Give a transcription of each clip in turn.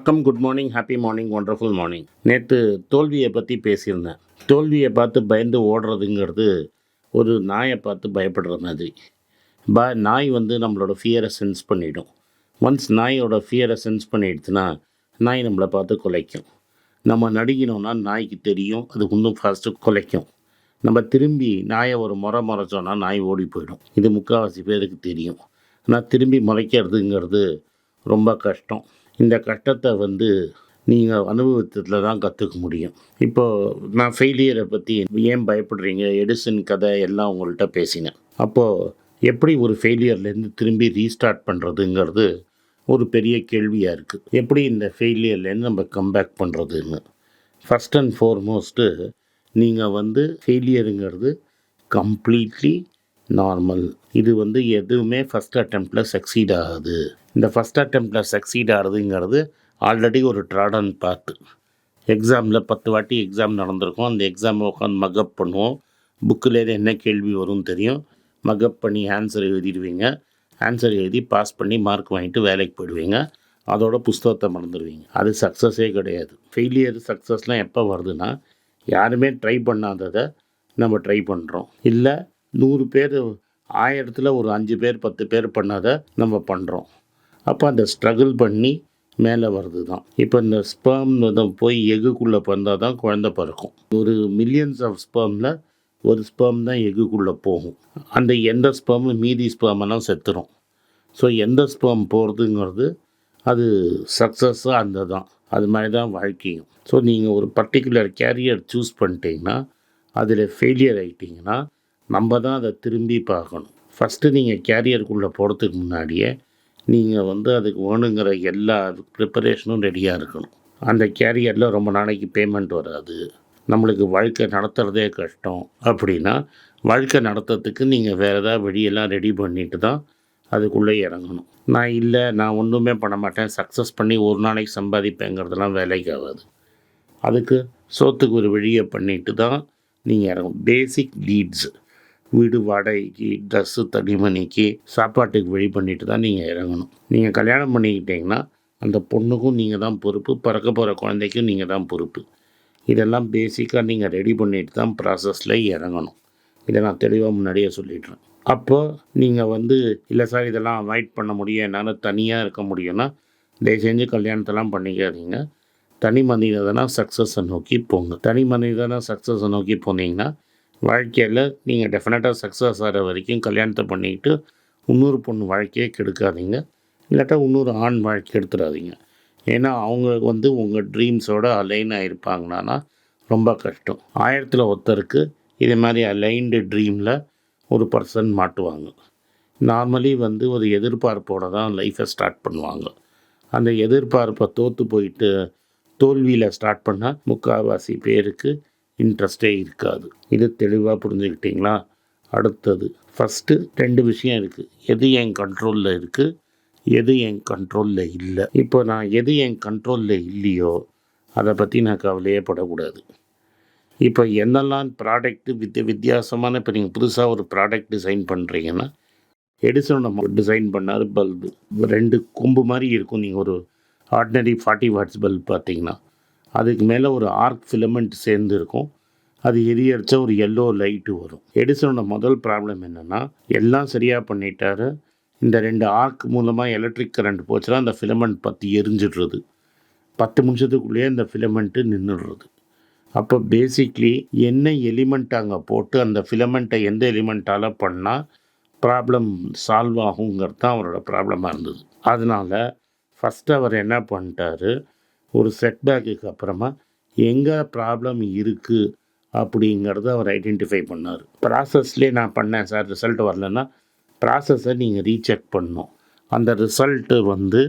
வணக்கம் good morning happy morning wonderful morning நேற்று தோல்வியை பற்றி பேசியிருந்தேன். தோல்வியை பார்த்து பயந்து ஓடுறதுங்கிறது ஒரு நாயை பார்த்து பயப்படுற மாதிரி. ப நாய் வந்து நம்மளோட ஃபியரை சென்ஸ் பண்ணிடும். ஒன்ஸ் நாயோட ஃபியரை சென்ஸ் பண்ணிடுச்சுன்னா நாய் நம்மளை பார்த்து குலைக்கும். நம்ம நடுங்கினோன்னா நாய்க்கு தெரியும் அது இன்னும் ஃபாஸ்ட்டு குலைக்கும். நம்ம திரும்பி நாயை ஒரு முறை முறைச்சோன்னா நாய் ஓடி போயிடும். இது முக்கால்வாசி பேருக்கு தெரியும். ஆனால் திரும்பி முளைக்கிறதுங்கிறது ரொம்ப கஷ்டம். இந்த கட்டத்தை வந்து நீங்கள் அனுபவத்தில் தான் கற்றுக்க முடியும். இப்போது நான் ஃபெயிலியரை பற்றி ஏன் பயப்படுறீங்க? எடிசன் கதை எல்லாம் உங்கள்கிட்ட பேசினேன். அப்போது எப்படி ஒரு ஃபெயிலியர்லேருந்து திரும்பி ரீஸ்டார்ட் பண்ணுறதுங்கிறது ஒரு பெரிய கேள்வியாக இருக்குது எப்படி இந்த ஃபெயிலியர்லேருந்து நம்ம கம்பேக் பண்ணுறதுன்னு ஃபஸ்ட் அண்ட் ஃபோர்மோஸ்ட்டு நீங்கள் வந்து ஃபெயிலியருங்கிறது கம்ப்ளீட்லி நார்மல் இது வந்து எதுவுமே ஃபஸ்ட் அட்டெம்ப்டில் சக்சீட் ஆகுது. இந்த ஃபஸ்ட் அட்டெம்ப்டில் சக்சீட் ஆகுதுங்கிறது ஆல்ரெடி ஒரு ட்ராடன் பார்த்து எக்ஸாமில் பத்து வாட்டி எக்ஸாம் நடந்திருக்கும். அந்த எக்ஸாமை உட்காந்து மக்கப் பண்ணுவோம். புக்கில் என்ன கேள்வி வரும்னு தெரியும். மக்கப் பண்ணி ஆன்சர் எழுதிடுவீங்க. ஆன்சர் எழுதி பாஸ் பண்ணி மார்க் வாங்கிட்டு வேலைக்கு போயிடுவீங்க. அதோட புஸ்தகத்தை மறந்துடுவீங்க. அது சக்ஸஸே கிடையாது. ஃபெயிலியர் சக்ஸஸ்லாம் எப்போ வருதுன்னா யாருமே ட்ரை பண்ணாததை நம்ம ட்ரை பண்ணுறோம் இல்லை நூறு பேர் ஆயிரத்தில் ஒரு அஞ்சு பேர் பத்து பேர் பண்ணாத நம்ம பண்ணுறோம் அப்போ அந்த ஸ்ட்ரகிள் பண்ணி மேலே வருது தான் இப்போ இந்த ஸ்பேம் போய் எகுக்குள்ளே பிறந்தால் தான் குழந்தை பிறக்கும். ஒரு மில்லியன்ஸ் ஆஃப் ஸ்பேமில் ஒரு ஸ்பேம் தான் எகுக்குள்ளே போகும். அந்த எந்த ஸ்பேமும் மீதி ஸ்பேமெல்லாம் செத்துரும். ஸோ எந்த ஸ்பேம் போகிறதுங்கிறது அது சக்ஸஸாக அந்த தான் அது மாதிரி தான் வாழ்க்கையும். ஸோ நீங்கள் ஒரு பர்டிகுலர் கேரியர் சூஸ் பண்ணிட்டீங்கன்னா அதில் ஃபெயிலியர் ஆகிட்டிங்கன்னா நம்ம தான் அதை திரும்பி பார்க்கணும். ஃபஸ்ட்டு நீங்கள் கேரியருக்குள்ளே போகிறதுக்கு முன்னாடியே நீங்கள் வந்து அதுக்கு வேணுங்கிற எல்லா ப்ரிப்பரேஷனும் ரெடியாக இருக்கணும். அந்த கேரியரில் ரொம்ப நாளைக்கு பேமெண்ட் வராது. நம்மளுக்கு வாழ்க்கை நடத்துகிறதே கஷ்டம். அப்படின்னா வாழ்க்கை நடத்துறதுக்கு நீங்கள் வேறு ஏதாவது வழியெல்லாம் ரெடி பண்ணிட்டு தான் அதுக்குள்ளே இறங்கணும். நான் இல்லை நான் ஒன்றுமே பண்ண மாட்டேன். சக்ஸஸ் பண்ணி ஒரு நாளைக்கு சம்பாதிப்பேங்கிறதெல்லாம் வேலைக்கு ஆகாது. அதுக்கு சோத்துக்கு ஒரு வழியை பண்ணிட்டு தான் நீங்கள் இறங்கணும். பேசிக் நீட்ஸ் வீடு வாடகைக்கு ட்ரெஸ்ஸு தனிமணிக்கு சாப்பாட்டுக்கு வழி பண்ணிட்டு தான் நீங்கள் இறங்கணும். நீங்கள் கல்யாணம் பண்ணிக்கிட்டீங்கன்னா அந்த பொண்ணுக்கும் நீங்கள் தான் பொறுப்பு பிறக்க போகிற குழந்தைக்கும் நீங்கள் தான் பொறுப்பு. இதெல்லாம் பேசிக்காக நீங்கள் ரெடி பண்ணிட்டு தான் ப்ராசஸில் இறங்கணும். இதை நான் தெளிவாக முன்னாடியே சொல்லிடுறேன். அப்போ நீங்கள் வந்து இல்லை சார் இதெல்லாம் அவாய்ட் பண்ண முடியும். என்னால் தனியாக இருக்க முடியும்னா தயவு செஞ்சு கல்யாணத்தெல்லாம் பண்ணிக்காதீங்க. தனி மனிதனாக சக்ஸஸை நோக்கி போங்க. தனி மனிதனாக சக்ஸஸை நோக்கி போனீங்கன்னா வாழ்க்கையில் நீங்கள் டெஃபினட்டாக சக்ஸஸ் ஆகிற வரைக்கும் கல்யாணத்தை பண்ணிக்கிட்டு இன்னொரு பொண்ணு வாழ்க்கையே கெடுக்காதீங்க. இல்லாட்டா இன்னொரு ஆண் வாழ்க்கை எடுத்துடாதீங்க. ஏன்னா அவங்க வந்து உங்கள் ட்ரீம்ஸோட அலைன் ஆகிருப்பாங்கன்னா ரொம்ப கஷ்டம். ஆயிரத்தில் ஒருத்தருக்கு இதே மாதிரி அலைன்டு ட்ரீமில் ஒரு பர்சன் மாட்டுவாங்க. நார்மலி வந்து ஒரு எதிர்பார்ப்போட தான் லைஃப்பை ஸ்டார்ட் பண்ணுவாங்க. அந்த எதிர்பார்ப்பை தோற்று போயிட்டு தோல்வியில் ஸ்டார்ட் பண்ணால் முக்கால்வாசி பேருக்கு இன்ட்ரெஸ்டே இருக்காது. இது தெளிவாக புரிஞ்சுக்கிட்டிங்களா? அடுத்தது ஃபஸ்ட்டு ரெண்டு விஷயம் இருக்குது எது என் கண்ட்ரோலில் இருக்குது எது என் கண்ட்ரோலில் இல்லை? இப்போ நான் எது என் கண்ட்ரோலில் இல்லையோ அதை பற்றி நான் கவலையே படக்கூடாது. இப்போ என்னெல்லாம் ப்ராடக்ட்டு வித்திய வித்தியாசமான இப்போ நீங்கள் புதுசாக ஒரு ப்ராடக்ட் டிசைன் பண்ணுறீங்கன்னா எடிசன் நம்ம டிசைன் பண்ணார் பல்பு ரெண்டு கொம்பு மாதிரி இருக்கும். நீங்கள் ஒரு ஆர்டினரி ஃபார்ட்டி வாட்ஸ் பல்ப் பார்த்தீங்கன்னா அதுக்கு மேலே ஒரு ஆர்க் ஃபிலமெண்ட் சேர்ந்து இருக்கும். அது எரியடிச்ச ஒரு எல்லோ லைட்டு வரும். எடிசனோட முதல் ப்ராப்ளம் என்னென்னா எல்லாம் சரியாக பண்ணிட்டாரு. இந்த ரெண்டு ஆர்க் மூலமாக எலக்ட்ரிக் கரண்ட் போச்சுன்னா அந்த ஃபிலமெண்ட் பற்றி எரிஞ்சிடுறது. பத்து நிமிஷத்துக்குள்ளேயே இந்த ஃபிலமெண்ட்டு நின்றுடுறது அப்போ பேசிக்லி என்ன எலிமெண்ட் அங்கே போட்டு அந்த ஃபிலமெண்ட்டை எந்த எலிமெண்ட்டால் பண்ணால் ப்ராப்ளம் சால்வ் ஆகுங்கிறது தான் அவரோட ப்ராப்ளமாக இருந்தது. அதனால் ஃபஸ்ட்டு அவர் என்ன பண்ணிட்டாரு ஒரு செட்பேக்குக்கு அப்புறமா எங்கே ப்ராப்ளம் இருக்குது அப்படிங்கிறத அவர் ஐடென்டிஃபை பண்ணார். ப்ராசஸ்லேயே நான் பண்ணேன் சார் ரிசல்ட் வரலன்னா ப்ராசஸை நீங்கள் ரீசெக் பண்ணணும் அந்த ரிசல்ட்டு வந்து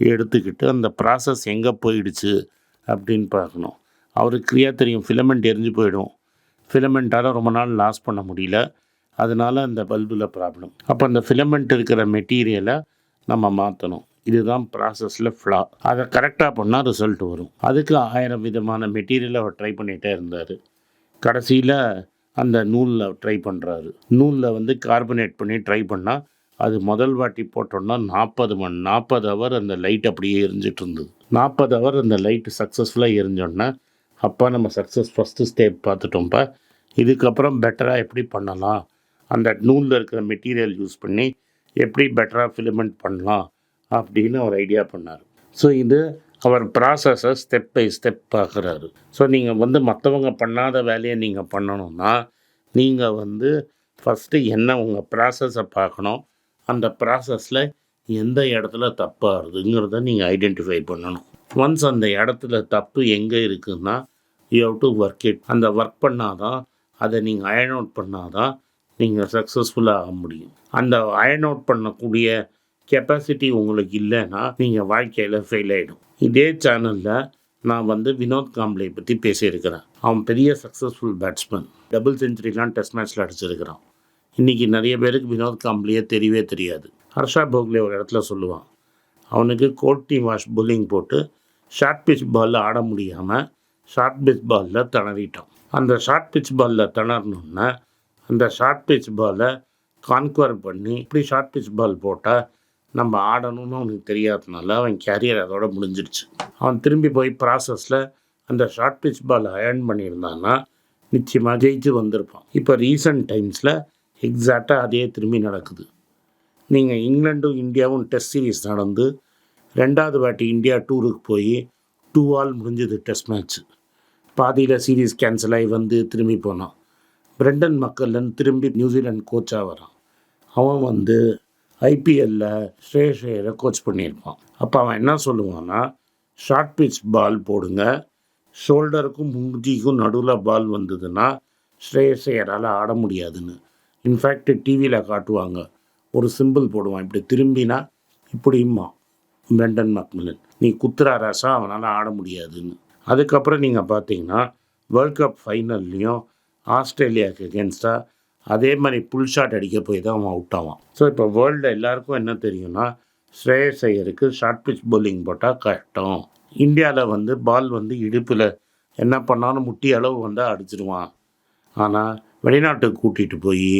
எடுத்துக்கிட்டு அந்த ப்ராசஸ் எங்கே போயிடுச்சு அப்படின்னு பார்க்கணும். அவருக்கு கிரியா தெரியும். ஃபிலமெண்ட் எரிஞ்சு போயிடும். ஃபிலமெண்ட்டால் ரொம்ப நாள் லாஸ் பண்ண முடியல. அதனால் அந்த பல்பில் ப்ராப்ளம் அப்போ அந்த ஃபிலமெண்ட் இருக்கிற மெட்டீரியலை நம்ம மாற்றணும் இதுதான் ப்ராசஸில் ஃப்ளா அதை கரெக்டாக பண்ணால் ரிசல்ட் வரும். அதுக்கு ஆயிரம் விதமான மெட்டீரியலை அவர் ட்ரை பண்ணிகிட்டே இருந்தார். கடைசியில் அந்த நூலில் ட்ரை பண்ணுறாரு நூலில் வந்து கார்பனேட் பண்ணி ட்ரை பண்ணால் அது முதல் வாட்டி போட்டோன்னா நாற்பது மணி நாற்பது ஹவர் அந்த லைட் அப்படியே எரிஞ்சிட்டு இருந்தது. நாற்பது ஹவர் அந்த லைட் சக்ஸஸ்ஃபுல்லாக எரிஞ்சோன்னா அப்பா நம்ம சக்ஸஸ் ஃபஸ்ட்டு ஸ்டெப் பார்த்துட்டோம்ப்பா இதுக்கப்புறம் பெட்டராக எப்படி பண்ணலாம்? அந்த நூலில் இருக்கிற மெட்டீரியல் யூஸ் பண்ணி எப்படி பெட்டராக ஃபிலிமெண்ட் பண்ணலாம்? அப்படின்னு அவர் ஐடியா பண்ணார். ஸோ இது அவர் ப்ராசஸை ஸ்டெப் பை ஸ்டெப் பார்க்குறாரு ஸோ நீங்கள் வந்து மற்றவங்க பண்ணாத வேலையை நீங்கள் பண்ணணும்னா நீங்கள் வந்து ஃபஸ்ட்டு என்ன உங்கள் ப்ராசஸை பார்க்கணும் அந்த ப்ராசஸில் எந்த இடத்துல தப்பாகுதுங்கிறத நீங்கள் ஐடென்டிஃபை பண்ணணும். ஒன்ஸ் அந்த இடத்துல தப்பு எங்கே இருக்குன்னா you have to work it அந்த ஒர்க் பண்ணாதான் அதை நீங்கள் அயன் அவுட் பண்ணாதான் நீங்கள் சக்ஸஸ்ஃபுல்லாக ஆக முடியும். அந்த அயன் அவுட் பண்ணக்கூடிய கெப்பாசிட்டி உங்களுக்கு இல்லைன்னா நீங்கள் வாழ்க்கையில் ஃபெயில் ஆகிடும் இதே சேனலில் நான் வந்து வினோத் காம்ப்ளே பற்றி பேசியிருக்கிறேன். அவன் பெரிய சக்ஸஸ்ஃபுல் பேட்ஸ்மேன் டபுள் செஞ்சுரிலாம் டெஸ்ட் மேட்ச்சில் அடிச்சிருக்கிறான். இன்றைக்கி நிறைய பேருக்கு வினோத் காம்ப்ளியே தெரியவே தெரியாது. ஹர்ஷா போக்லே ஒரு இடத்துல சொல்லுவான். அவனுக்கு கோட்டி வாஷ் புல்லிங் போட்டு ஷார்ட் பிச் பாலில் ஆட முடியாமல் ஷார்ட் பிச் பாலில் திணறிட்டான். அந்த ஷார்ட் பிச் பாலில் திணறணுன்னா அந்த ஷார்ட் பிச் பாலை கான்குவர் பண்ணி இப்படி ஷார்ட் பிச் பால் போட்டால் நம்ம ஆடணும்னு அவனுக்கு தெரியாதனால அவன் கேரியர் அதோட முடிஞ்சிடுச்சு. அவன் திரும்பி போய் ப்ராசஸில் அந்த ஷார்ட் பிச் பால் அயர்ன் பண்ணியிருந்தான்னா நிச்சயமாக ஜெயிச்சு வந்திருப்பான். இப்போ ரீசன்ட் டைம்ஸில் எக்ஸாக்டாக அதே திரும்பி நடக்குது. நீங்கள் இங்கிலாண்டும் இந்தியாவும் டெஸ்ட் சீரிஸ் நடந்து ரெண்டாவது வாட்டி இந்தியா டூருக்கு போய் டூ ஆல் முடிஞ்சது டெஸ்ட் மேட்ச் பாதியில் சீரீஸ் கேன்சல் ஆகி வந்து திரும்பி போனான். பிரெண்டன் மக்கள்லன் திரும்பி நியூசிலாண்ட் கோச்சாக வரான். அவன் வந்து ஐபிஎல்ல ஸ்ரேஷ் ஐயரை கோச் பண்ணியிருப்பான். அப்போ அவன் என்ன சொல்லுவான்னா ஷார்ட் பிச் பால் போடுங்க. ஷோல்டருக்கும் முஞ்சிக்கும் நடுவில் பால் வந்ததுன்னா ஸ்ரேயஸ் ஐயரால் ஆட முடியாதுன்னு. இன்ஃபேக்ட் டிவியில் காட்டுவாங்க. ஒரு சிம்பிள் போடுவான். இப்படி திரும்பினா இப்படியுமா பிரெண்டன் மக்மிலன் நீ குத்துறா ராசா அவனால் ஆட முடியாதுன்னு. அதுக்கப்புறம் நீங்கள் பார்த்தீங்கன்னா வேர்ல்ட் கப் ஃபைனல்லையும் ஆஸ்திரேலியாவுக்கு அகேன்ஸ்டாக அதே மாதிரி புல் ஷாட் அடிக்க போய் தான் அவன் அவுட் ஆவான். ஸோ இப்போ வேர்ல்டில் எல்லாருக்கும் என்ன தெரியும்னா ஸ்ரேயஸ் ஐயருக்கு ஷார்ட் பிச் பவுலிங் போட்டால் கஷ்டம் இந்தியாவில் வந்து பால் வந்து இடுப்பில் என்ன பண்ணாலும் முட்டி அளவு வந்தால் அடிச்சிருவான். ஆனால் வெளிநாட்டுக்கு கூட்டிகிட்டு போய்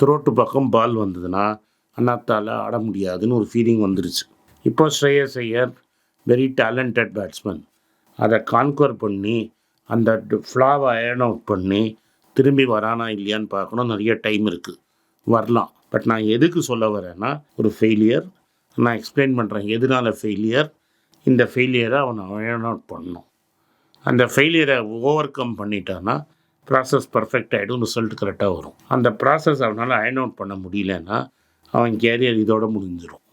த்ரோட்டு பக்கம் பால் வந்ததுன்னா அண்ணாத்தால் ஆட முடியாதுன்னு ஒரு ஃபீலிங் வந்துருச்சு. இப்போ Shreyas Iyer very talented batsman அதை கான்குவர் பண்ணி அந்த ஃப்ளாவை அயர்ன் அவுட் பண்ணி திரும்பி வரானா இல்லையான்னு பார்க்கணும். நிறைய டைம் இருக்குது வரலாம். பட் நான் எதுக்கு சொல்ல வரேன்னா ஒரு ஃபெயிலியர் நான் எக்ஸ்பிளைன் பண்ணுறேன் எதனால ஃபெயிலியர் இந்த ஃபெயிலியரை அவனை அயர்ன் அவுட் பண்ணணும். அந்த ஃபெயிலியரை ஓவர் கம் பண்ணிட்டான்னா ப்ராசஸ் பர்ஃபெக்ட் ஆகிடும் ரிசல்ட் கரெக்டாக வரும். அந்த ப்ராசஸ் அவனால் அயன் அவுட் பண்ண முடியலன்னா அவன் கேரியர் இதோட முடிஞ்சிடும்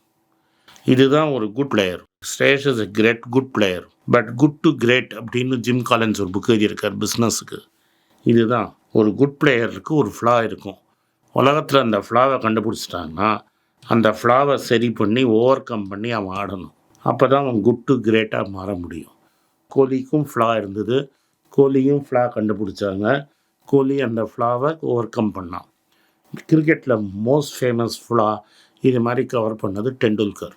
இதுதான் ஒரு good player Shreyas is a great good player but good to great அப்படின்னு ஜிம் காலன்ஸ் ஒரு புக் எழுதியிருக்கார் பிஸ்னஸுக்கு இதுதான். ஒரு குட் பிளேயருக்கு ஒரு ஃப்ளா இருக்கும். உலகத்தில் அந்த ஃப்ளாவை கண்டுபிடிச்சிட்டாங்கன்னா அந்த ஃப்ளாவை சரி பண்ணி ஓவர் கம் பண்ணி அவன் ஆடணும். அப்போ தான் அவன் குட் டு கிரேட்டாக மாற முடியும். கோலிக்கும் ஃப்ளா இருந்தது. கோலியும் ஃப்ளா கண்டுபிடிச்சாங்க. கோலி அந்த ஃப்ளாவை ஓவர் கம் பண்ணான். கிரிக்கெட்டில் மோஸ்ட் ஃபேமஸ் ஃப்ளா இது மாதிரி கவர் பண்ணது டெண்டுல்கர்.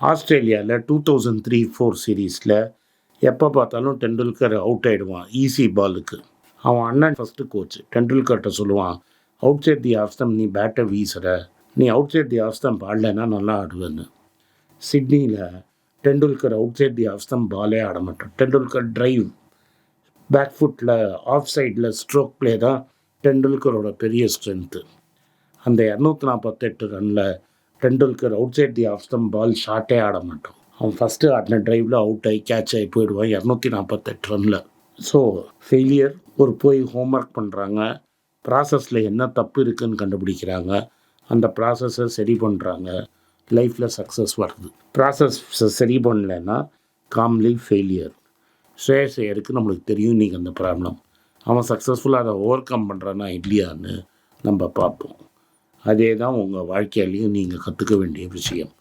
ஆஸ்திரேலியாவில் டூ தௌசண்ட் த்ரீ ஃபோர் சீரீஸில் எப்போ பார்த்தாலும் டெண்டுல்கர் அவுட் ஆகிடுவான் ஈஸி பாலுக்கு அவன் அண்ணன் ஃபஸ்ட்டு கோச் டெண்டுல்கர்கிட்ட சொல்லுவான் அவுட் சைட் தி ஆஃப்ஸ்டம் நீ பேட்டை வீசுகிற நீ அவுட் சைட் தி ஆஃப்ஸ்டம் ஆடலைன்னா நல்லா ஆடுவேன்னு. சிட்னியில் Tendulkar outside the off stump பாலே ஆட மாட்டான். டெண்டுல்கர் டிரைவ் பேக் ஃபுட்டில் ஆஃப் சைடில் ஸ்ட்ரோக் ப்ளே தான் டெண்டுல்கரோட பெரிய ஸ்ட்ரென்த்து அந்த இரநூத்தி நாற்பத்தெட்டு Ranil Tendulkar outside the off stump ball ஷாட்டே ஆட மாட்டோம் அவன் ஃபஸ்ட்டு ஆடின டிரைவில் அவுட் ஆகி கேட்ச் ஆகி போயிடுவான் இரநூத்தி நாற்பத்தெட்டு ரனில் ஸோ ஃபெயிலியர் ஒரு போய் ஹோம்ஒர்க் பண்ணுறாங்க ப்ராசஸில் என்ன தப்பு இருக்குதுன்னு கண்டுபிடிக்கிறாங்க அந்த ப்ராசஸை சரி பண்ணுறாங்க லைஃப்பில் சக்ஸஸ் வருது. ப்ராசஸ் சரி பண்ணலைன்னா காம்லி ஃபெயிலியர் ஸ்ரேயஸ் ஐயருக்கு நம்மளுக்கு தெரியும் இன்றைக்கி அந்த ப்ராப்ளம் அவன் சக்ஸஸ்ஃபுல்லாக அதை ஓவர் கம் பண்ணுறானா இல்லையான்னு நம்ம பார்ப்போம். அதே தான் உங்கள் வாழ்க்கையிலையும் நீங்கள் கற்றுக்க வேண்டிய விஷயம்.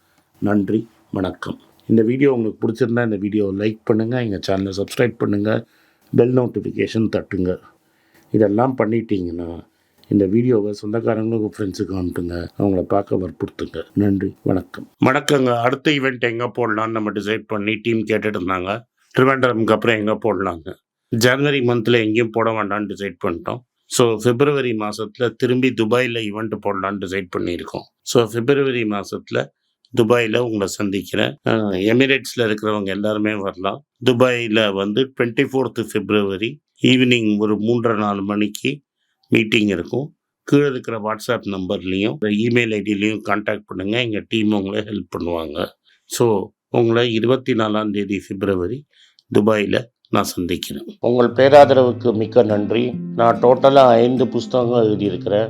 நன்றி வணக்கம். இந்த வீடியோ உங்களுக்கு பிடிச்சிருந்தா இந்த வீடியோவை லைக் பண்ணுங்கள் எங்கள் சேனலை சப்ஸ்கிரைப் பண்ணுங்கள் பெல் நோட்டிஃபிகேஷன் தட்டுங்க. இதெல்லாம் பண்ணிட்டீங்கன்னா இந்த வீடியோவை சொந்தக்காரங்களுக்கு ஃப்ரெண்ட்ஸுக்கு அனுப்புங்க. அவங்கள பார்க்க வற்புறுத்துங்க. நன்றி வணக்கம். வணக்கங்க. அடுத்த ஈவெண்ட் எங்கே போடலான்னு நம்ம டிசைட் பண்ணி டீம் கேட்டுட்டு இருந்தாங்க ட்ரிவாண்டரம்க்கு அப்புறம் எங்கே போடலாங்க. ஜனவரி மந்தில் எங்கேயும் போட வேண்டாம்னு டிசைட் பண்ணிட்டோம். ஸோ பிப்ரவரி மாதத்தில் திரும்பி துபாயில் ஈவெண்ட் போடலான்னு டிசைட் பண்ணியிருக்கோம். ஸோ பிப்ரவரி மாதத்தில் துபாயில் உங்களை சந்திக்கிறேன். எமிரேட்ஸில் இருக்கிறவங்க எல்லாருமே வரலாம். துபாயில் வந்து டுவெண்ட்டி ஃபோர்த்து ஃபிப்ரவரி ஈவினிங் ஒரு மூன்றரை நாலு மணிக்கு மீட்டிங் இருக்கும். கீழே இருக்கிற வாட்ஸ்அப் நம்பர்லேயும் இமெயில் ஐடியிலையும் காண்டாக்ட் பண்ணுங்கள் எங்கள் டீம் உங்களை ஹெல்ப் பண்ணுவாங்க. ஸோ உங்களை இருபத்தி நாலாம் தேதி பிப்ரவரி துபாயில் நான் சந்திக்கிறேன். உங்கள் பேராதரவுக்கு மிக்க நன்றி. நான் டோட்டலாக ஐந்து புஸ்தகங்கள் எழுதியிருக்கிறேன்.